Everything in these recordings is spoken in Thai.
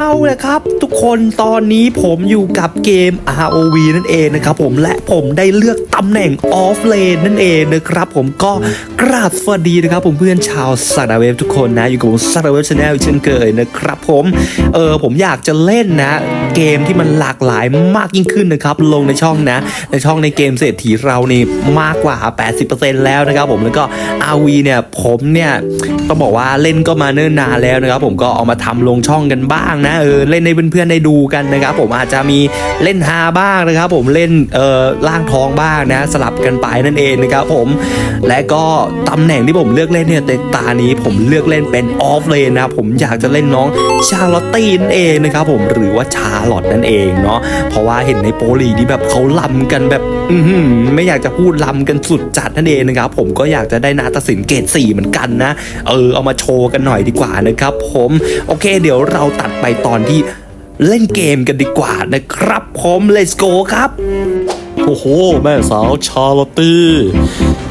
เอาละครับ ทุกคนตอนนี้ผมอยู่กับเกม ROV นั่นเองนะครับผมและผมได้เลือกตำแหน่งออฟเลนนั่นเองนะครับผมก็กราบสวัสดีนะครับผมเพื่อนชาวสัตว์เวฟทุกคนนะอยู่กับผมสัตว์เวฟชาแนลเช่นเคยนะครับผมเออผมอยากจะเล่นนะ เกมที่มันหลากหลายมากยิ่งขึ้นนะครับลงในช่องนะ ในช่องในเกมเศรษฐีเรานี่มากกว่า 80%แล้วนะครับผมแล้วก็ RV เนี่ยผมเนี่ยต้องบอกว่าเล่นก็มาเนิ่นนานแล้วนะครับผมก็เอามาทำลงช่องกันบ้างนะเออเล่นในเพื่อนๆได้ดูกันนะครับ ผมอาจจะมีเล่นฮาบ้างนะครับ ผมเล่นเออล่างท้องบ้างนะสลับกันไปนั่นเองนะครับผมและก็ตำแหน่งที่ผมเลือกเล่นเนี่ยในตานี้ผมเลือกเล่นเป็นออฟเลนนะครับผมอยากจะเล่นน้องชาลอตตี้นั่นเองนะครับผมหรือว่าชาลอตนั่นเองเนาะเพราะว่าเห็นในโปรลีที่แบบเขาลำกันแบบอืไม่อยากจะพูดลำกันสุดจัดนั่นเองนะครับผมก็อยากจะได้นาตสินเกรด4เหมือนกันนะ เออเอามาโชว์กันหน่อยดีกว่านะครับผมโอเค เดี๋ยวเราตัดไปตอนที่เล่นเกมกันดีกว่านะครับผม let's go ครับ โอ้โห แม่สาวชาร์ลอตตี้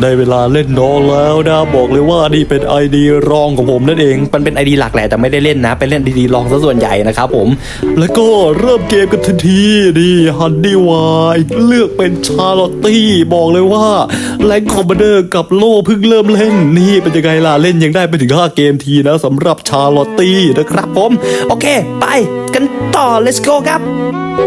ได้เวลาเล่นน้องแล้วนะบอกเลยว่านี่เป็นไอดีรองของผมนั่นเอง มันเป็นไอดีหลักแหละแต่ไม่ได้เล่นนะไปเล่นดีๆลองซะส่วนใหญ่นะครับผม แล้วก็เริ่มเกมกันทันทีดีฮันดี้วายเลือกเป็นชาร์ลอตตี้บอกเลยว่าแรงคอมบเดอร์กับโลเพิ่งเริ่มเล่นนี่เป็นยังไงล่ะเล่นยังได้ไปถึง5เกมทีนะสำหรับชาร์ลอตตี้นะคครับรับผม โอเค ไปกันต่อ let's go ครับ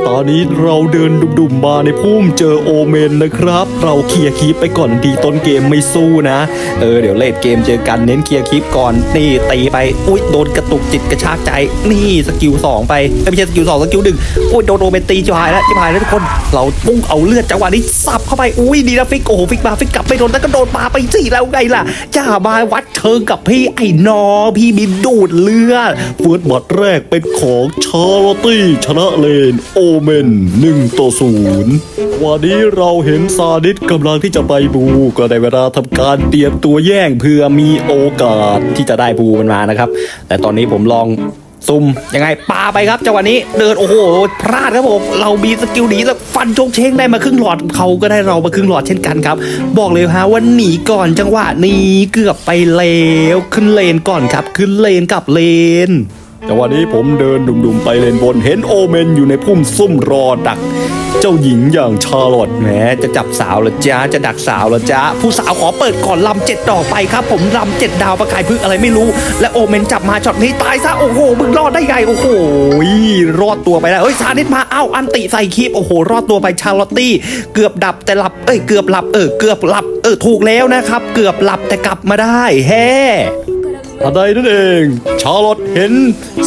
ตอนนี้เราเดินดุ่มๆมาในพุ่มเจอโอเมนนะครับ เราเคลียร์คีปไปก่อนดีต้นเกมไม่สู้นะ เออเดี๋ยวเลดเกมเจอกันเน้นเคลียร์คลิปก่อนนี่ตีไปอุ้ยโดนกระตุกจิตกระชากใจนี่สกิลสองไปเอ้ยไม่ใช่สกิลสองสกิลหนึ่งอุ้ยโดนโอเมนตีจิบหายแล้วจิบหายแล้วทุกคน เราพุ่งเอาเลือดจังหวะนี้สับเข้าไปอุ้ยดีนะฟิกโอ้โหฟิกมาฟิกกลับไม่โดนแล้วก็โดนปาไปสี่แล้วไงล่ะจ้ามาวัดเชิงกับพี่ไอ้น้องพี่บินดูดเลือดเฟิร์สบัตแรกเป็นของชาร์ลอตตี้ชนะเลนโอเมน1ต่อ0วันนี้เราเห็นซาดิสกำลังที่จะไปบูก็ได้เวลาทำการเตรียมตัวแย่งเพื่อมีโอกาสที่จะได้บูมันมานะครับ แต่ตอนนี้ผมลองซุ่มยังไงปาไปครับจังหวะนี้เดินโอ้โหพลาดครับผมเรามีสกิลหนีแล้วฟันโชกเชงได้มาครึ่งหลอดเขาก็ได้เรามาครึ่งหลอดเช่นกันครับ บอกเลยฮะว่าหนีก่อนจังหวะนี้เกือบไปแล้วขึ้นเลนก่อนครับ ขึ้นเลนกลับเลน แต่วันนี้ผมเดินดุ่มๆไปเลนบนเห็นโอเมนอยู่ในพุ่มซุ่มรอดัก เจ้าหญิงอย่างชาร์ลอตแหมจะจับสาวเหรอจ๊ะจะดักสาวเหรอจ๊ะผู้สาวขอเปิดก่อนลำเจ็ดดอกไปครับ ผมลำเจ็ดดาวประกายพึ่งอะไรไม่รู้ และโอเมนจับมาช็อตนี้ตายซะโอ้โหมึงรอดได้ไงโอ้โหรอดตัวไปแล้วเฮ้ยซานิดมาเอ้าอันติใส่คีบโอ้โห รอดตัวไปชาร์ลอตตี้ เกือบดับแต่หลับเอ้ยเกือบหลับเออเกือบหลับเออถูกแล้วนะครับ เกือบหลับแต่กลับมาได้แฮ่ ทันใดนั่นเอง ชาลอตเห็น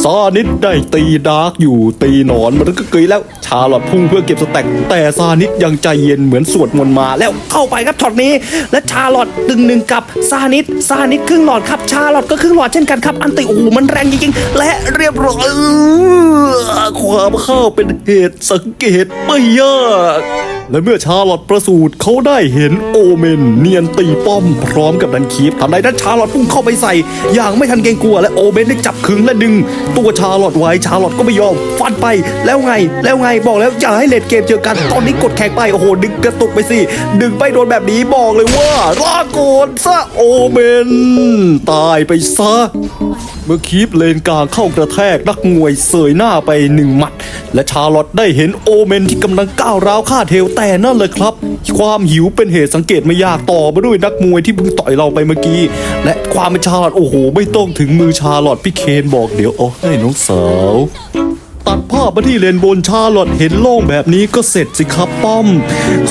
ซานิดได้ตีดาร์กอยู่ตีหนอนมันก็เกยแล้ว ชาลอตพุ่งเพื่อเก็บสแต็กแต่ซานิดยังใจเย็นเหมือนสวดมนต์มาแล้วเข้าไปครับช็อตนี้ และชาลอตดึงหนึ่งกับซานิดซานิดครึ่งหลอดครับ ชาลอตก็ครึ่งหลอดเช่นกันครับ อันติโอ้โหมันแรงจริงๆและเรียบร้อยความเข้าเป็นเหตุสังเกตไม่ยากและเมื่อชาลอตประสูติเขาได้เห็นโอเมน เนียนตีป้อมพร้อมกับดันคีฟทันใดนั้นชาลอตพุ่งเข้าไปใส่อย่างไม่ทันเกรงกลัวและโอเบนได้จับขึงและดึง ตัวชาลอตไว้ชาลอตก็ไม่ยอมฟันไปแล้วไง แล้วไงบอกแล้วอย่าให้เลดเกมเจอกันตอนนี้กดแข่งไปโอ้โหดึงกระตุกไปสิดึงไปโดนแบบนี้บอกเลยว่าลาโกนซะโอเบนตายไปซะ เมื่อคีปเลนกลางเข้ากระแทกนักมวยเสยหน้าไปหนึ่งหมัด และชาลอตได้เห็นโอเมนที่กำลังก้าวร้าวฆ่าเทลแต่นั่นเลยครับ ความหิวเป็นเหตุสังเกตไม่ยากต่อมาด้วยนักมวยที่เพิ่งต่อยเราไปเมื่อกี้ และความเป็นชาลอตโอ้โห ไม่ต้องถึงมือชาลอตพี่เคนบอกเดี๋ยวเอาให้น้องสาว ตัดภาพมาที่เลนบนชาลอตเห็นโล่งแบบนี้ก็เสร็จสิครับป้อม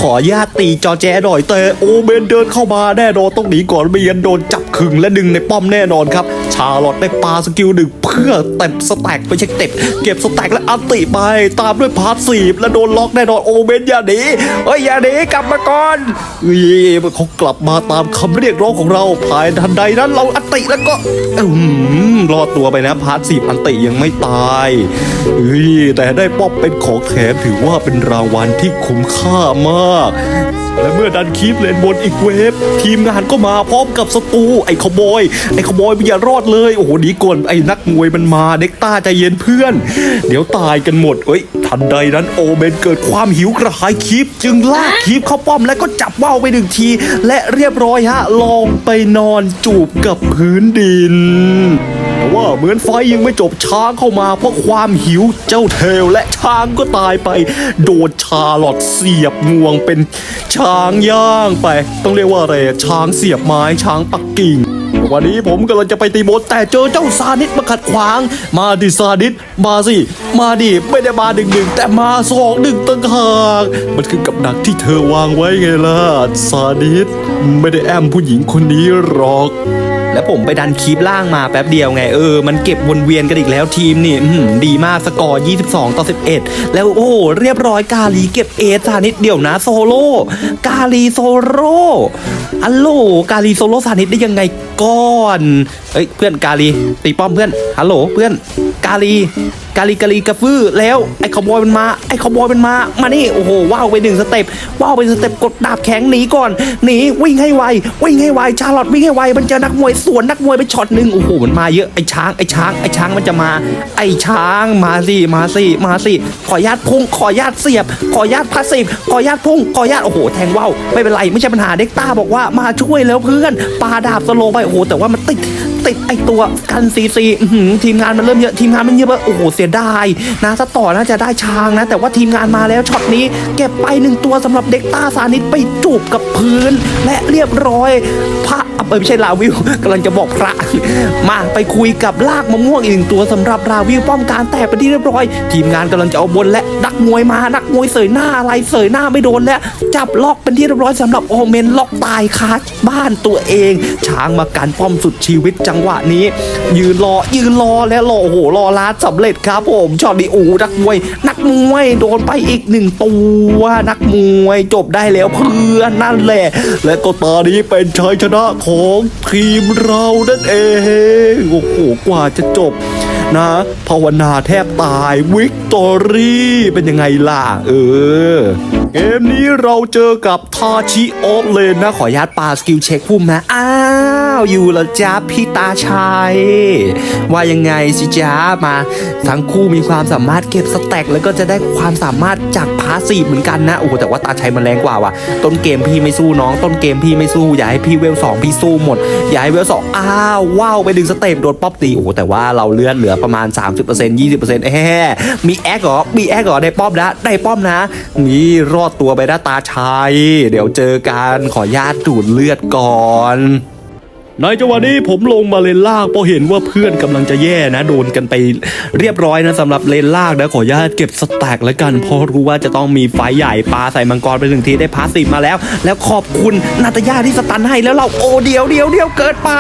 ขอญาตตีจอแจหน่อยแต่โอเมนเดินเข้ามาแน่นอนต้องหนีก่อนไม่งั้นโดนจับขึงและดึงในป้อมแน่นอนครับ ชาลอตได้ปาสกิลดึง พื่อเต็มสแต็กไปเช็คเต็ปเก็บสแต็กและอันติไป ตามด้วยพาร์ทสีและโดนล็อกแน่นอนโอเมนอย่าหนีเฮ้ยอย่าหนีกลับมาก่อนเฮ้ยเขากลับมาตามคำเรียกร้องของเราภายทันใดนั้นเราอันติแล้วก็อื้อหือรอดตัวไปนะพาร์ทสีอันติยังไม่ตายเฮ้ยแต่ได้ป๊อปเป็นของแถมถือว่าเป็นรางวัลที่คุ้มค่ามากและเมื่อดันคีปเลนบนอีกเวฟ ทีมงานก็มาพร้อมกับสตูไอ้ขโมยไอ้ขโมยมันอย่ารอดเลย โอ้โหหนีก่อนไอ้นักมวยมันมาเด็กต้าใจเย็นเพื่อน เดี๋ยวตายกันหมดเอ้ย ทันใดนั้นโอเมนเกิดความหิวกระหายคีปจึงลากคีปเข้าป้อมแล้วก็จับว่าวไปหนึ่งที และเรียบร้อยฮะ ลองไปนอนจูบกับพื้นดินแต่ว่าเหมือนไฟยังไม่จบช้างเข้ามาเพราะความหิวเจ้าเทลและช้างก็ตายไป โดนชาลอตเสียบงวงเป็นช้างย่างไป ต้องเรียกว่าอะไรอะช้างเสียบไม้ช้างปักกิ่ง วันนี้ผมกำลังจะไปตีโมดแต่เจอเจ้าซานิสมาขัดขวาง มาดิซานิสมาสิ มาดิไม่ได้มาหนึ่งหนึ่งแต่มาสองหนึ่งต่างหากมันคือกับดักที่เธอวางไว้ไงล่ะซานิสไม่ได้แอมผู้หญิงคนนี้หรอก แล้วผมไปดันคลิปล่างมาแป๊บเดียวไงเออมันเก็บวนเวียนกันอีกแล้วทีมนี่ดีมากสกอร์ 22 ต่อ 11 แล้วโอ้เรียบร้อยกาลีเก็บเอสานิดเดียวนะโซโล่กาลีโซโล่อัลโหลกาลีโซโล่สานิดได้ยังไงก่อนเอ้ยเพื่อนกาลีตีป้อมเพื่อนฮัลโหลเพื่อนกาลี กาลีกาลีกระฟื้อแล้วไอ้ขโมยมันมาไอ้ขโมยมันมามานี่โอ้โหว้าวไปหนึ่งสเต็ปว้าวไปสเต็ปกดดาบแข็งหนีก่อนหนีวิ่งให้ไววิ่งให้ไวชาร์ลอตวิ่งให้ไวมันเจอนักมวยสวนนักมวยไปช็อตหนึ่งโอ้โหมันมาเยอะไอ้ช้างไอ้ช้างไอ้ช้างมันจะมา ไอ้ช้างมาสิมาสิมาสิขอญาตพุ่งขอญาตเสียบ ขอญาตพาสซีขอญาตพุ่งขอญาตโอ้โหแทงว่าวไม่เป็นไรไม่ใช่ปัญหาเด็กต้าบอกว่ามาช่วยแล้วเพื่อนปาดาบสโลไปโอ้โหแต่ว่ามันติด ติดไอตัวกันซีซีทีมงานมันเริ่มเยอะทีมงานมันเยอะมากโอ้โหเสียดายนะถ้าต่อน่าจะได้ช้างนะ แต่ว่าทีมงานมาแล้วช็อตนี้ เก็บไปหนึ่งตัวสำหรับเด็กต้าซานิดไปจูบกับพื้น และเรียบร้อยพระ เอ้ยไม่ใช่ลาวิวกำลังจะบอกพระ มาไปคุยกับลากมะม่วงอีกหนึ่งตัวสำหรับลาวิวป้อมการแตกไปนที่เรียบร้อย ทีมงานกำลังจะเอาบนและนักมวยมานักมวยเสยหน้าอะไรเสยหน้าไม่โดนและจับล็อกเป็นที่เรียบร้อยสำหรับโอเมนล็อกตายคาบ้านตัวเอง ช้างมากันป้อมสุดชีวิตจังหวะนี้ ยืนรอยืนรอและรอโอ้โหรอลาดสำเร็จครับผมชอตนี้โอ้นักมวย นักมวยโดนไปอีกหนึ่งตัวนักมวยจบได้แล้วเพื่อนนั่นแหละ และก็ตอนนี้เป็นชัยชนะของทีมเรานั่นเอง โอ้โห กว่าจะจบนะภาวนาแทบตายวิกตอรี่เป็นยังไงล่ะ เออ เกมนี้เราเจอกับทาชิออฟเลนนะ ขออนุญาตปาสกิลเช็คพุ่มนะอ้า วอยู่แล้วจ้าพี่ตาชัยว่ายังไงสิจ้ามาทั้งคู่มีความสามารถเก็บสแต็กแล้วก็จะได้ความสามารถจากพาสซีฟเหมือนกันนะโอ้โหแต่ว่าตาชัยมันแรงกว่าว่ะต้นเกมพี่ไม่สู้น้องต้นเกมพี่ไม่สู้อย่าให้พี่เวลสองพี่สู้หมดอย่าให้เวลสองอ้าวว้าวไปดึงสเต็ปโดนป๊อปตีโอ้โหแต่ว่าเราเลือดเหลือประมาณ 30% 20%แฮ่มีแอคเหรอมีแอคเหรอได้ป้อมนะได้ป้อมนะนี่รอดตัวไปได้ตาชัยเดี๋ยวเจอกันขอญาตดูดเลือดก่อน ในจังหวะนี้ผมลงมาเลนล่างเพราะเห็นว่าเพื่อนกำลังจะแย่นะ โดนกันไปเรียบร้อยนะสำหรับเลนล่างนะขออนุญาตเก็บสแต็กแล้วกันเพราะรู้ว่าจะต้องมีไฟใหญ่ปลาใส่มังกรไปหนึ่งทีได้พาสซีฟมาแล้ว แล้วขอบคุณนาตยาที่สตันให้แล้วเราโอเดียวเดียวเดียวเกิดไป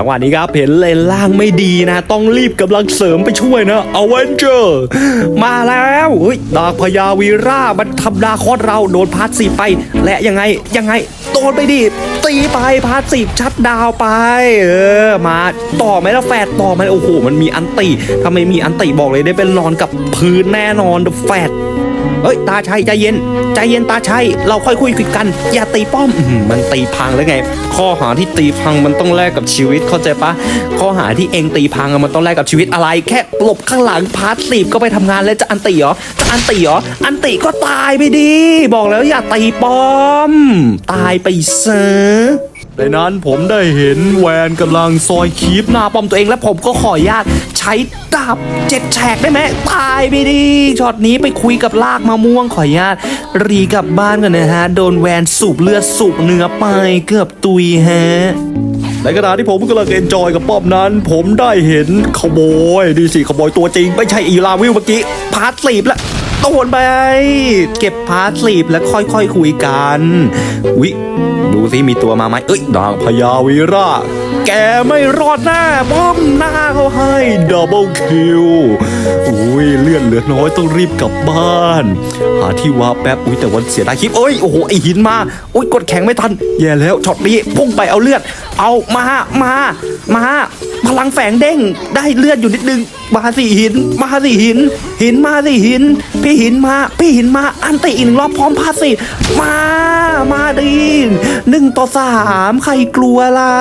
จังหวะนี้ครับเห็นเลนล่างไม่ดีนะ ต้องรีบกำลังเสริมไปช่วยนะอเวนเจอร์มาแล้วเฮ้ยดาพญาวีรามันทำดาคอดเราโดนพาร์ทสีไป และยังไงยังไงโดนไปดิตีไปพาร์ทสีชัดดาวไป เออมาต่อไหมล่ะแฟดต่อไหมโอ้โห มันมีอันติทำไมมีอันติบอกเลยได้เป็นนอนกับพื้นแน่นอนแฟด เอ้ยตาชัยใจเย็น ใจเย็นตาชัยเราค่อยคุยกัน อย่าตีป้อมมันตีพังแล้วไง ข้อหาที่ตีพังมันต้องแลกกับชีวิตเข้าใจปะข้อหาที่เองตีพังมันต้องแลกกับชีวิตอะไร แค่หลบข้างหลังพาร์ทสีบก็ไปทำงานแล้วจะอันตีเหรอจะอันตีเหรออันตีก็ตายไปดิบอกแล้วอย่าตีป้อม ตายไปเซะ ในนั้นผมได้เห็นแวนกำลังซอยคีบหน้าป้อมตัวเองและผมก็ขออนุญาตใช้ดาบเจ็ดแฉกได้ไหมตายไปดิช็อตนี้ไปคุยกับลากมะม่วงขออนุญาต รีกลับบ้านกันนะฮะ โดนแวนสูบเลือดสูบเนื้อไปเกือบตุยฮะในขณะที่ผมกำลังเอนจอยกับป้อมนั้น ผมได้เห็นขโมยดีสิขโมยตัวจริง ไม่ใช่อีลาวิวเมื่อกี้พาร์ทสีบแล้ว โดนไป เก็บพาร์ทสีบแล้วค่อยๆคคุยกันวิดูสิมีตัวมาไหมเอ้ยนางพญาวีราแกไม่รอดแน่บ้อมหน้าเขาให้ดับเบิลคิวอุ้ยเลือดเหลือน้อยต้องรีบกลับบ้าน หาที่วาแป๊บอุ้ยแต่วันเสียดายคลิปเอ้ยโอ้โหไอหินมาโอ้ยกดแข็งไม่ทันแย่แล้วช็อตนี้พุ่งไปเอาเลือด เอามามา มาพลังแฝงเด้งได้เลือดอยู่นิดนึงมาสิหิน มาสิหิน หินมาสิหิน พี่หินมา พี่หินมา อันติอีกหนึ่งรอบพร้อมพาสิมา ดีหนึ่งต่อสามใครกลัวล่ะ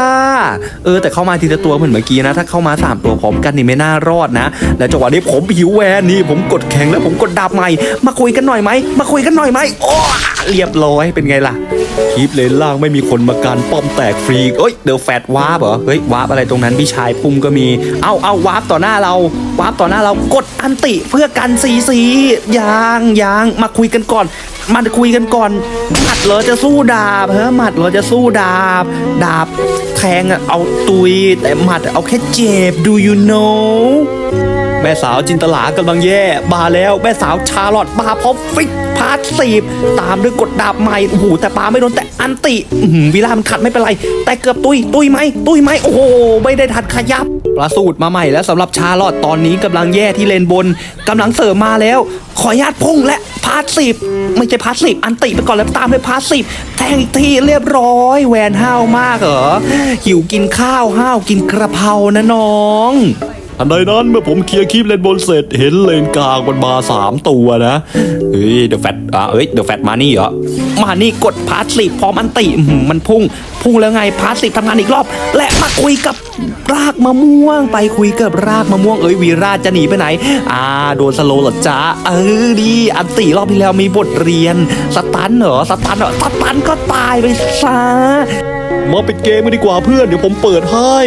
เออแต่เข้ามาทีละตัวเหมือนเมื่อกี้นะ ถ้าเข้ามาสามตัวพร้อมกันนี่ไม่น่ารอดนะ และจังหวะนี้ผมหิวแวนนี่ ผมกดแข็งแล้วผมกดดาบใหม่ มาคุยกันหน่อยไหม มาคุยกันหน่อยไหมโอ้เรียบร้อยเป็นไงล่ะคลิปเลนล่างไม่มีคนมาการป้อมแตกฟรีเอ้ยเดอะแฟตวาร์ปเหรอ เฮ้ยวาร์ปอะไรตรงนั้นพี่ชายปุ่มก็มี เอาเอาวาร์ปต่อหน้าเรา วาร์ปต่อหน้าเรากดอันติเพื่อกันซีซียางยางมาคุยกันก่อน มาคุยกันก่อนหมัดเหรอจะสู้ดาบเฮ้หมัดเหรอจะสู้ดาบ ดาบแทงอะเอาตุย แต่หมัดเอาแค่เจ็บ do you know แม่สาวจินตลากำลังแย่มาแล้วแม่สาวชาลอตมาพร้อฟิกพาร์ทสีบตามด้วยกดดาบใหม่โอ้โหแต่ปาไม่โดนแต่อันติวิลามันขัดไม่เป็นไร แต่เกือบตุยตุยไหมตุยไหมโอ้โหไม่ได้ทันขยับ ประสูตรมาใหม่แล้วสำหรับชาลอตตอนนี้กำลังแย่ที่เลนบนกำลังเสริมมาแล้ว ขออนุญาตพุ่งและพาร์ทสีบไม่ใช่พาร์ทสีบอันติไปก่อนแล้วตามด้วยพาร์ทสีบแทงอีกทีเรียบร้อยแวนห้าวมากเหรอหิวกินข้าวห้าวกินกระเพรานะน้อง อันใดนั้นเมื่อผมเคลียร์คลิปเลนบนเสร็จเห็นเลนกลางมันมาสามตัวนะเฮ้ยเดอะแฟตอะเอ้ยเดอะแฟตมานี่เหรอมานี่กดพาสซีฟพร้อมอันติมันพุ่ง พุ่งแล้วไงพาสซีฟทำงานอีกรอบ และมาคุยกับรากมะม่วง ไปคุยกับรากมะม่วงเอ้ยวีราจะหนีไปไหน อ่าโดนสโลว์เหรอจ๊ะเออดีอันติรอบที่แล้วมีบทเรียนสตันเหรอสตันเหรอสตันก็ตายไปซะ มาปิดเกมกันดีกว่าเพื่อนเดี๋ยวผมเปิดให้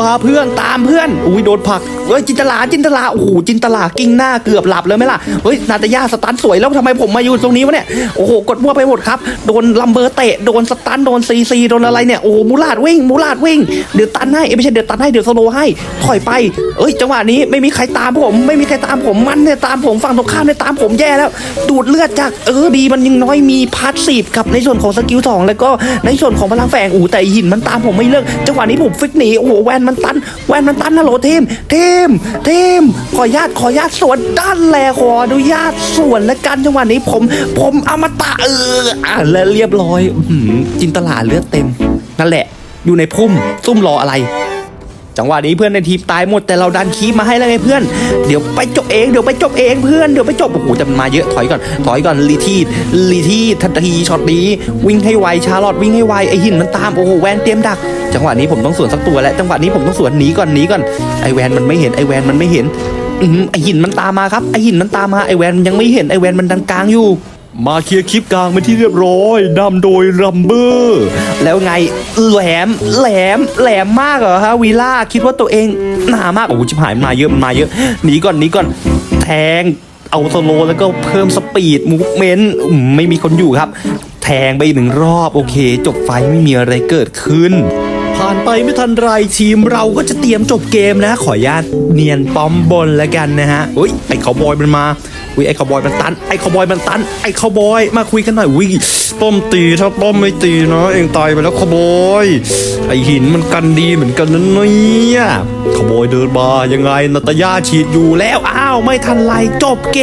มาเพื่อนตามเพื่อน อุ้ยโดนผักเฮ้ยจินตลาจินตลาโอ้โหจินตลากิ้งหน้าเกือบหลับเลยไหมล่ะเฮ้ยนาตายาสตันสวยแล้วทำไมผมมาอยู่ตรงนี้วะเนี่ยโอ้โหกดมั่วไปหมดครับโดนลัมเบอร์เตะโดนสตันโดนซีซีโดนอะไรเนี่ยโอ้หมูลาดวิ่งมูลาดวิ่งเดี๋ยวตันให้ไม่ใช่เดี๋ยวตันให้เดี๋ยวสโลให้ถอยไปเอ้ยจังหวะนี้ไม่มีใครตามผมไม่มีใครตามผมมันเนี่ยตามผมฝั่งตรงข้ามเนี่ยตามผมแย่แล้ว ดูดเลือดจากเออดีมันยังน้อยมีพาสซีฟกับในส่วนของสกิลสองแล้วก็ในส่วนของพลังแฝงอู้แต่หินมันตามผมไม่เลิกจังหวะนี้ผมฟิกหนีโอ้โหแวนมันตัน แวนมันตันนะโหลทีมทีมทีมขอญาตขอญาตสวนด้านแลขออนุญาตสวนและกันจังหวะนี้ผม ผมอมตะเอออะและเรียบร้อยอืจินตลาเลือดเต็ม นั่นแหละ อยู่ในพุ่มซุ่มรออะไร จังหวะนี้เพื่อนในทีมตายหมดแต่เราดันคีบมาให้แล้วไงเพื่อน เดี๋ยวไปจบเองเดี๋ยวไปจบเองเพื่อนเดี๋ยวไปจบโอ้โหแต่มันมาเยอะถอยก่อนถอยก่อนรีทีดรีทีทันทีช็อตนี้วิ่งให้ไวชาร์ลอตวิ่งให้ไวไอหินมันตามโอ้โหแวนเตรียมดัก จังหวะนี้ผมต้องสวนสักตัวแล้วจังหวะนี้ผมต้องสวนหนีก่อนหนีก่อนไอแวนมันไม่เห็นไอแวนมันไม่เห็นอไอหินมันตามมาครับไอหินมันตามมาไอแวนมันยังไม่เห็นไอแวนมันดันกลางอยู่ มาเคลียร์คลิปกลางเป็นที่เรียบร้อยนำโดยรัมเบอร์ แล้วไงแหลมแหลมแหลมมากเหรอฮะวีล่าคิดว่าตัวเองหนามากโอ้โหชิบหายมาเยอะมันมาเยอะหนีก่อนหนีก่อนแทงเอาสโลแล้วก็เพิ่มสปีดมูฟเมนต์ไม่มีคนอยู่ครับ แทงไปหนึ่งรอบโอเค จบไฟไม่มีอะไรเกิดขึ้นผ่านไปไม่ทันไรทีมเราก็จะเตรียมจบเกมนะ ขออนุญาตเนียนป้อมบนแล้วกันนะฮะอุ้ยไอ้คาวบอยมันมา อุ้ยไอ้ขาวบอยมันตัน ไอ้ขาวบอยมันตัน ไอ้ขาวบอย มาคุยกันหน่อยอุ้ยป้อมตีถ้าป้อมไม่ตีนะ เองตายไปแล้วขบอย ไอหินมันกันดีเหมือนกันนะเนี่ยขโมยเดินมายังไงนาตยาฉีดอยู่แล้ว อ้าว ไม่ทันไรจบเก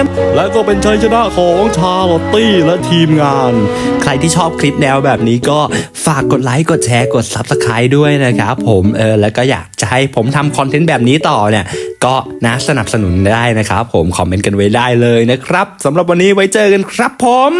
ม และก็เป็นชัยชนะของชาลอตตี้และทีมงาน ใครที่ชอบคลิปแนวแบบนี้ก็ฝากกดไลค์ กดแชร์ กด Subscribe ด้วยนะครับผมเออแล้วก็อยากจะให้ผมทำคอนเทนต์แบบนี้ต่อเนี่ย ก็นะสนับสนุนได้นะครับผมคอมเมนต์กันไว้ได้เลยนะครับสำหรับวันนี้ไว้เจอกันครับผม